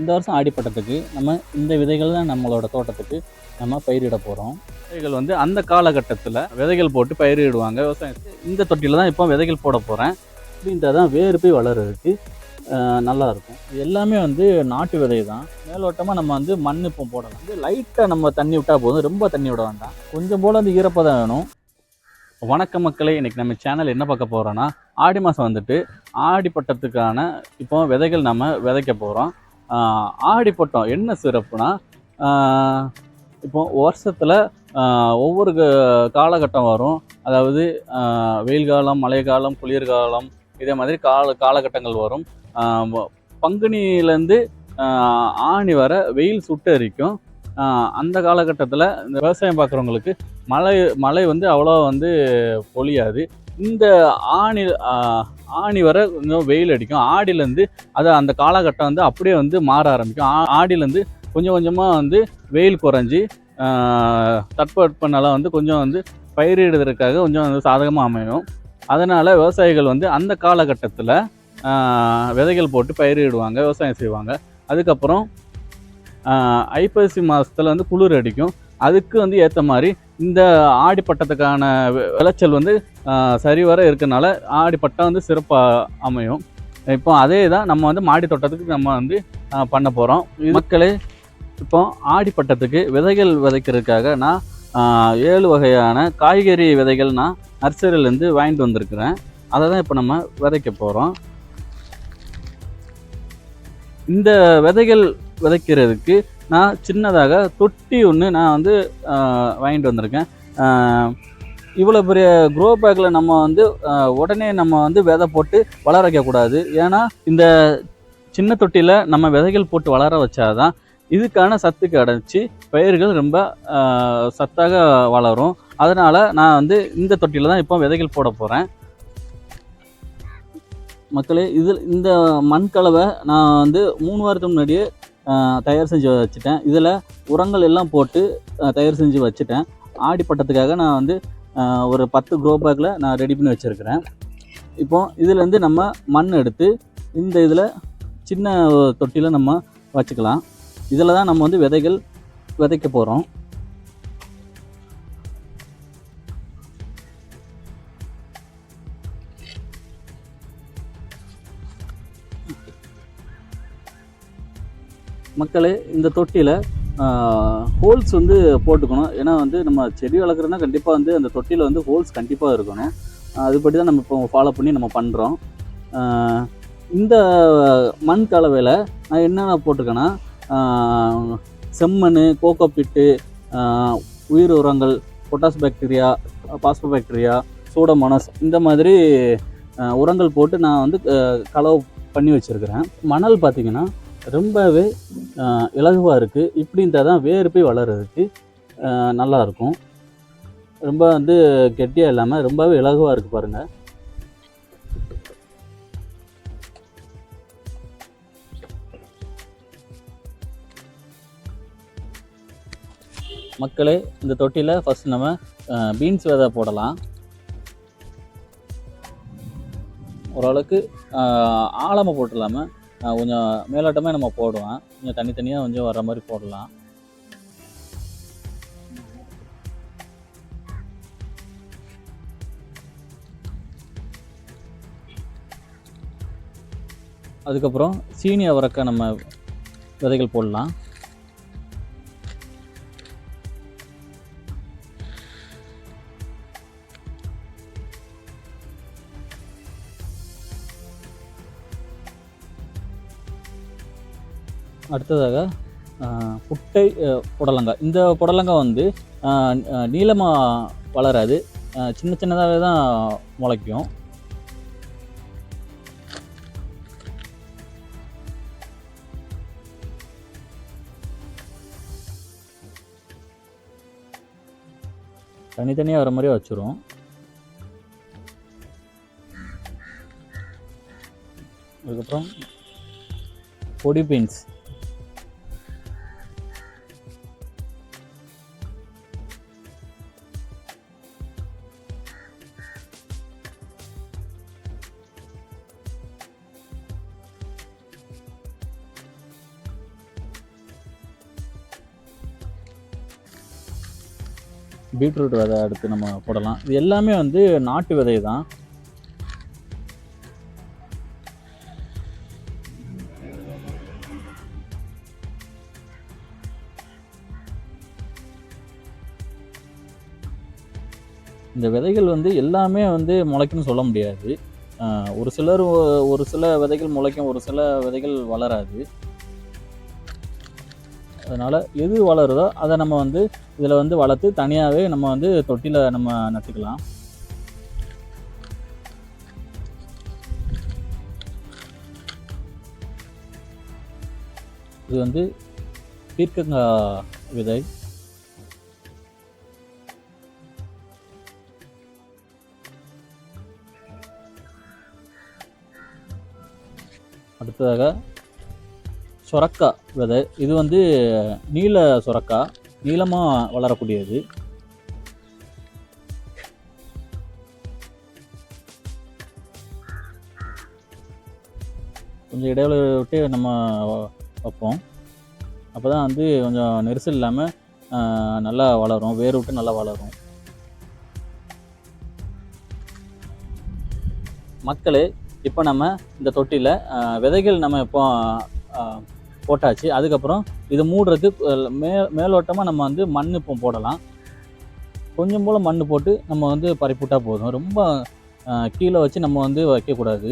இந்த வருஷம் ஆடிப்பட்டத்துக்கு நம்ம இந்த விதைகள் தான் நம்மளோட தோட்டத்துக்கு நம்ம பயிரிட போகிறோம் விதைகள் வந்து அந்த காலகட்டத்தில் விதைகள் போட்டு பயிரிடுவாங்க. விவசாயம் இந்த தொட்டியில் தான் இப்போ விதைகள் போட போகிறேன் அப்படின்றது தான் வேறு போய் வளர்கிறதுக்கு நல்லாயிருக்கும் நல்லா இருக்கும். இது எல்லாமே வந்து நாட்டு விதை தான். மேலோட்டமாக நம்ம வந்து மண் இப்போ போடலாம். வந்து லைட்டாக நம்ம தண்ணி விட்டால் போதும். ரொம்ப தண்ணி விட வேண்டாம். கொஞ்சம் போல் வந்து ஈரப்பதம் வேணும். வணக்க மக்களே இன்றைக்கி நம்ம சேனல் என்ன பார்க்க போகிறோன்னா ஆடி மாதம் வந்துட்டு ஆடி பட்டத்துக்கான இப்போ விதைகள் நம்ம விதைக்க போகிறோம் ஆடிப்பட்டம் என்ன சிறப்புனா இப்போ வருஷத்தில் ஒவ்வொரு க- காலகட்டம் வரும். அதாவது வெயில் காலம் மழை காலம் குளிர்காலம் இதே மாதிரி கால காலகட்டங்கள் வரும். பங்குனியிலேருந்து ஆணி வர வெயில் சுட்டரிக்கும் அந்த காலகட்டத்தில் இந்த விவசாயம் பார்க்குறவங்களுக்கு மழை மழை வந்து அவ்வளோ வந்து பொழியாது. இந்த ஆணி ஆணி வர கொஞ்சம் வெயில் அடிக்கும். ஆடியிலேருந்து அது அந்த காலகட்டம் வந்து அப்படியே வந்து மாற ஆரம்பிக்கும். ஆ- ஆடியிலேருந்து கொஞ்சம் கொஞ்சமாக வந்து வெயில் குறைஞ்சி ஆஹ் வந்து கொஞ்சம் வந்து பயிரிடுவதற்காக கொஞ்சம் வந்து சாதகமாக அமையும். அதனால் விவசாயிகள் வந்து அந்த காலகட்டத்தில் விதைகள் போட்டு பயிரிடுவாங்க விவசாயம் செய்வாங்க. அதுக்கப்புறம் ஐப்பசி மாதத்தில் வந்து குளிர் அடிக்கும். அதுக்கு வந்து ஏற்ற மாதிரி இந்த ஆடிப்பட்டத்துக்கான விளைச்சல் வந்து ஆஹ் சரிவர இருக்கனால ஆடிப்பட்டம் வந்து சிறப்பாக அமையும். இப்போ அதே தான் நம்ம வந்து மாடி தோட்டத்துக்கு நம்ம வந்து பண்ண போகிறோம் மக்களே இப்போ ஆடிப்பட்டத்துக்கு விதைகள் விதைக்கிறதுக்காக நான் ஏழு வகையான காய்கறி விதைகள் நான் நர்சரியிலேருந்து வாங்கிட்டு வந்திருக்கிறேன். அதை தான் இப்போ நம்ம விதைக்க போகிறோம் இந்த விதைகள் விதைக்கிறதுக்கு நான் சின்னதாக தொட்டி ஒன்று நான் வந்து வாங்கிட்டு வந்திருக்கேன். இவ்வளோ பெரிய க்ரோ பேக்கில் நம்ம வந்து உடனே நம்ம வந்து விதை போட்டு வளர வைக்கக்கூடாது. ஏன்னா இந்த சின்ன தொட்டியில் நம்ம விதைகள் போட்டு வளர வச்சாதான் இதுக்கான சத்து கிடச்சி பயிர்கள் ரொம்ப சத்தாக வளரும். அதனால் நான் வந்து இந்த தொட்டியில் தான் இப்போ விதைகள் போட போகிறேன் மக்களே இதில் இந்த மண் கலவை நான் வந்து மூணு வாரத்துக்கு முன்னாடியே தயார் செஞ்சு வச்சுட்டேன். இதில் உரங்கள் எல்லாம் போட்டு தயார் செஞ்சு வச்சுட்டேன். ஆடி பட்டத்துக்காக நான் வந்து ஒரு பத்து க்ரோ பேக்கில் நான் ரெடி பண்ணி வச்சுருக்கிறேன். இப்போது இதுலேருந்து நம்ம மண் எடுத்து இந்த இதில் சின்ன தொட்டியில் நம்ம வச்சுக்கலாம். இதில் தான் நம்ம வந்து விதைகள் விதைக்க போகிறோம் மக்களே இந்த தொட்டியில் ஹோல்ஸ் வந்து போட்டுக்கணும். ஏன்னா வந்து நம்ம செடி வளர்க்குறதுனா கண்டிப்பாக வந்து அந்த தொட்டியில் வந்து ஹோல்ஸ் கண்டிப்பாக இருக்கணும். அதுபடி தான் நம்ம இப்போ ஃபாலோ பண்ணி நம்ம பண்ணுறோம் இந்த மண் கலவையில் நான் என்னென்ன போட்டிருக்கேன்னா செம்மண் செம்மண் கோகோபிட்டு உயிர் உரங்கள் potash bacteria phospho bacteria pseudomonas இந்த மாதிரி உரங்கள் போட்டு நான் வந்து கலவு கலவை பண்ணி வச்சுருக்கிறேன். மணல் பார்த்திங்கன்னா ரொம்பவே இலகுவாக இருக்குது இப்படி இருந்தால் தான் வேறு போய் வளர்கிறதுக்கு நல்லாயிருக்கும் நல்லா இருக்கும். ரொம்ப வந்து கெட்டியாக இல்லாமல் ரொம்பவே இலகுவாக இருக்குது பாருங்கள் மக்களே இந்த தொட்டியில் ஃபஸ்ட் நம்ம பீன்ஸ் விதை போடலாம். ஓரளவுக்கு ஆழமாக போட்டுடலாமல் கொஞ்சம் மேலோட்டமே நம்ம போடுவோம். கொஞ்சம் தனித்தனியாக கொஞ்சம் வர்ற மாதிரி போடலாம். அதுக்கப்புறம் சீனி அவரக்காய் நம்ம விதைகள் போடலாம். அடுத்ததாக புட்டை புடலங்காய் இந்த புடலங்காய் வந்து நீளமாக வளராது. சின்ன சின்னதாகவே தான் முளைக்கும். தனித்தனியாக வர மாதிரியே வச்சுருவோம் அதுக்கப்புறம் பொடி பீன்ஸ். பீட்ரூட் விதை எடுத்து நம்ம போடலாம். இது எல்லாமே வந்து நாட்டு விதை தான். இந்த விதைகள் வந்து எல்லாமே வந்து முளைக்கும்னு சொல்ல முடியாது. ஒரு சிலர் ஒரு சில விதைகள் முளைக்கும் ஒரு சில விதைகள் வளராது. அதனால் எது வளருதோ அதை நம்ம வந்து இதில் வந்து வளர்த்து தனியாகவே நம்ம வந்து தொட்டியில் நம்ம நட்டுக்கலாம். இது வந்து பீர்க்கங்காய் விதை. அடுத்ததாக சொரக்கா விதை. இது வந்து நீல சொரக்கா. நீளமாக வளரக்கூடியது. கொஞ்சம் இடைவெளி விட்டு நம்ம வைப்போம் அப்போ தான் வந்து கொஞ்சம் நெரிசல் இல்லாமல் நல்லா வளரும். வேர் விட்டு நல்லா வளரும். மக்களே இப்போ நம்ம இந்த தொட்டியில் விதைகள் நம்ம இப்போ போட்டாச்சு. அதுக்கப்புறம் இதை மூடுறதுக்கு மே மேலோட்டமாக நம்ம வந்து மண் இப்போ போடலாம். கொஞ்சம் போல் மண் போட்டு நம்ம வந்து பறிப்புட்டால் போதும். ரொம்ப கீழே வச்சு நம்ம வந்து வைக்கக்கூடாது.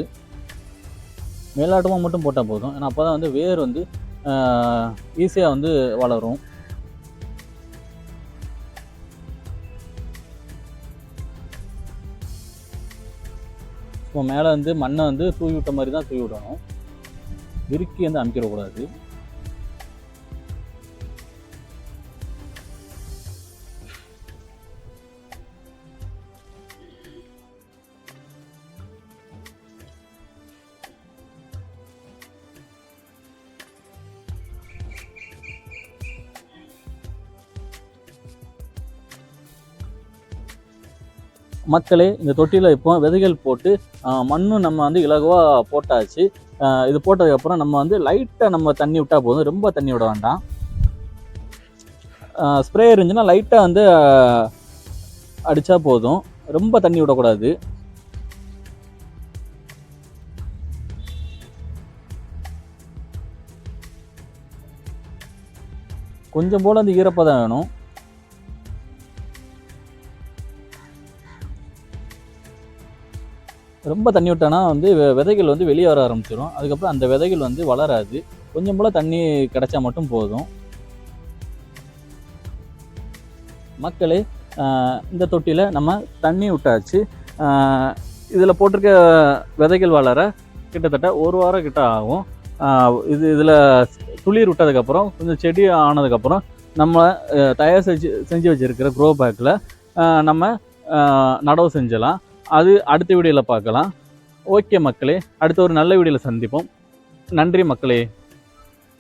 மேலாட்டமாக மட்டும் போட்டால் போதும். ஏன்னா அப்போ தான் வந்து வேர் வந்து ஈஸியாக வந்து வளரும். இப்போ மேலே வந்து மண்ணை வந்து தூவி விட்ட மாதிரி தான் தூவி விடணும். இறுக்கி வந்து அமைக்கிடக்கூடாது. மக்களே இந்த தொட்டியில் இப்போ விதைகள் போட்டு மண்ணும் நம்ம வந்து இலகுவாக போட்டாச்சு. இது போட்டதுக்கப்புறம் நம்ம வந்து லைட்டாக நம்ம தண்ணி விட்டால் போதும். ரொம்ப தண்ணி விட வேண்டாம். ஸ்ப்ரே இருந்துச்சுன்னா லைட்டாக வந்து அடித்தா போதும். ரொம்ப தண்ணி விடக்கூடாது. கொஞ்சம் போல் அந்த ஈரப்பதம் வேணும். ரொம்ப தண்ணி விட்டோன்னா வந்து விதைகள் வந்து வெளியே வர ஆரம்பிச்சிடும் அதுக்கப்புறம் அந்த விதைகள் வந்து வளராது. கொஞ்சம் போல் தண்ணி கிடைச்சா மட்டும் போதும். மக்களே இந்த தொட்டியில் நம்ம தண்ணி விட்டாச்சு. இதில் போட்டிருக்க விதைகள் வளர கிட்டத்தட்ட ஒரு வாரம் கிட்ட ஆகும். இது இதில் துளிர் விட்டதுக்கப்புறம் கொஞ்சம் செடி ஆனதுக்கப்புறம் நம்ம தயார் செஞ்சு செஞ்சு வச்சுருக்கிற க்ரோ பேக்கில் நம்ம நடவு செஞ்சலாம். அது அடுத்த வீடியோவில் பார்க்கலாம். ஓகே மக்களே அடுத்த ஒரு நல்ல வீடியோவில் சந்திப்போம். நன்றி மக்களே.